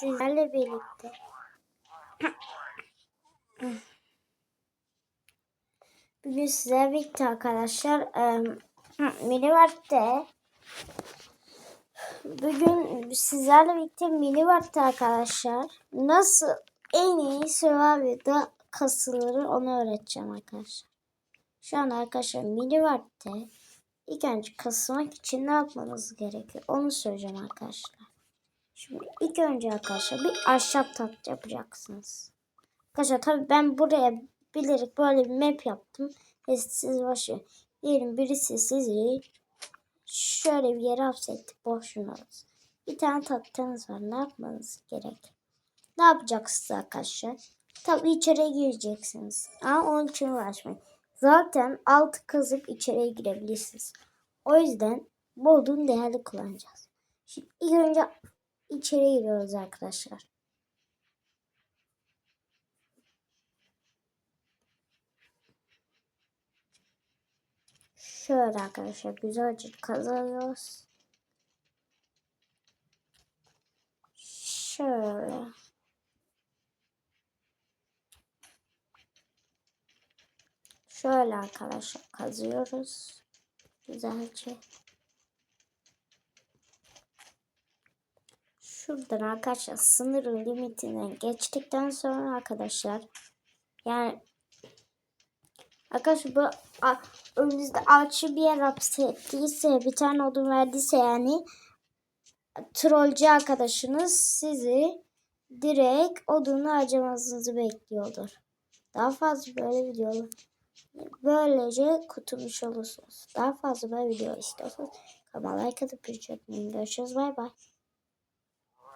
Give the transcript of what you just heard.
sizlerle birlikte bugün sizlerle birlikte arkadaşlar eee, Minivart'te bugün sizlerle birlikte Minivart'ta arkadaşlar nasıl en iyi Survivor'da kasılır onu öğreteceğim arkadaşlar. Şu an arkadaşlar Minivart'te ilk önce kasılmak için ne yapmanız gerekiyor onu söyleyeceğim arkadaşlar. Şimdi ilk önce arkadaşlar bir ahşap tat yapacaksınız. Arkadaşlar tabii ben buraya bilerek böyle bir map yaptım. Ve siz başı. Diyelim birisi sizi şöyle bir yere hapsetti. Boşuna. Bir tane tahtanız var. Ne yapmanız gerek? Ne yapacaksınız arkadaşlar? Tabii içeriye gireceksiniz. Ama onun için uğraşmayın. Zaten altı kazıp içeriye girebilirsiniz. O yüzden bodun değerli kullanacağız. Şimdi ilk önce içeri giriyoruz arkadaşlar. Şöyle arkadaşlar güzelce kazanıyoruz. Şöyle. Şöyle arkadaşlar kazıyoruz. Güzelce. Şuradan arkadaşlar sınırın limitinden geçtikten sonra arkadaşlar yani arkadaşlar bu a- önünüzde ağaçı bir yer hapsettiyse bir tane odun verdiyse yani trollcü arkadaşınız sizi direkt odunu harcamanızı bekliyordur. Daha fazla böyle videolar böylece kurtulmuş olursunuz. Daha fazla böyle video istiyorsanız kanalıma like atıp bir Görüşürüz. Bay bay.